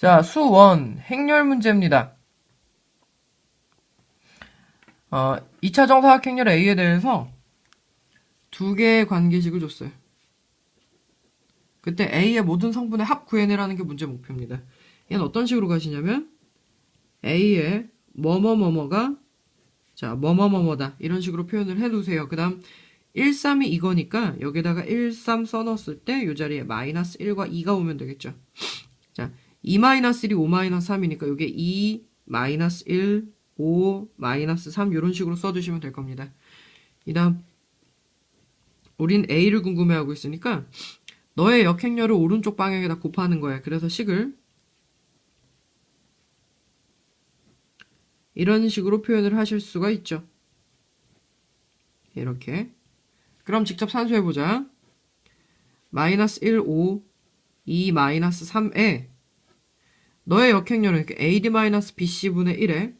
자, 수원 행렬 문제입니다. 어, 2차 정사각 행렬 A에 대해서 두 개의 관계식을 줬어요. 그때 A의 모든 성분의 합 구해내라는 게 문제 목표입니다. 얘는 어떤 식으로 가시냐면 A의 뭐뭐뭐뭐가 자 뭐뭐뭐뭐다 이런 식으로 표현을 해두세요. 그 다음 1, 3이 이거니까 여기다가 1, 3 써넣었을 때 이 자리에 마이너스 1과 2가 오면 되겠죠. 자, 2 마이너스 1이 5 마이너스 3이니까 이게 2 마이너스 1, 5 마이너스 3 이런 식으로 써주시면 될 겁니다. 이 다음 우린 A를 궁금해하고 있으니까 너의 역행렬을 오른쪽 방향에다 곱하는 거야. 그래서 식을 이런 식으로 표현을 하실 수가 있죠. 이렇게. 그럼 직접 산수해보자. 마이너스 1, 5, 2, 마이너스 3에 너의 역행렬은 이렇게 AD 마이너스 BC분의 1에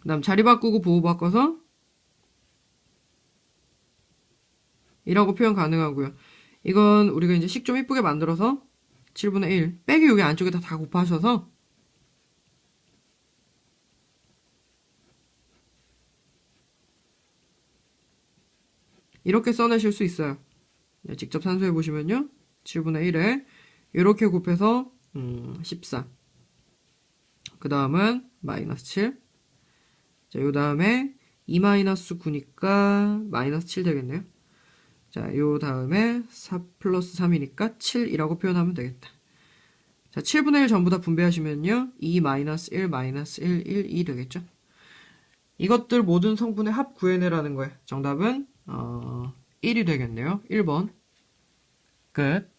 그 다음 자리 바꾸고 부호 바꿔서 이라고 표현 가능하고요. 이건 우리가 이제 식 좀 이쁘게 만들어서 7분의 1 빼기 여기 안쪽에다 다 곱하셔서 이렇게 써내실 수 있어요. 네, 직접 산수해 보시면요. 7분의 1에 이렇게 곱해서 음, 14. 그 다음은 마이너스 7. 자, 요 다음에 2 마이너스 9니까 마이너스 7 되겠네요. 자, 요 다음에 4 플러스 3이니까 7이라고 표현하면 되겠다. 자, 7분의 1 전부 다 분배하시면요. 2 마이너스 1 마이너스 1, 1, 2 되겠죠. 이것들 모든 성분의 합 구해내라는 거예요. 정답은 어, 1이 되겠네요. 1번. 끝.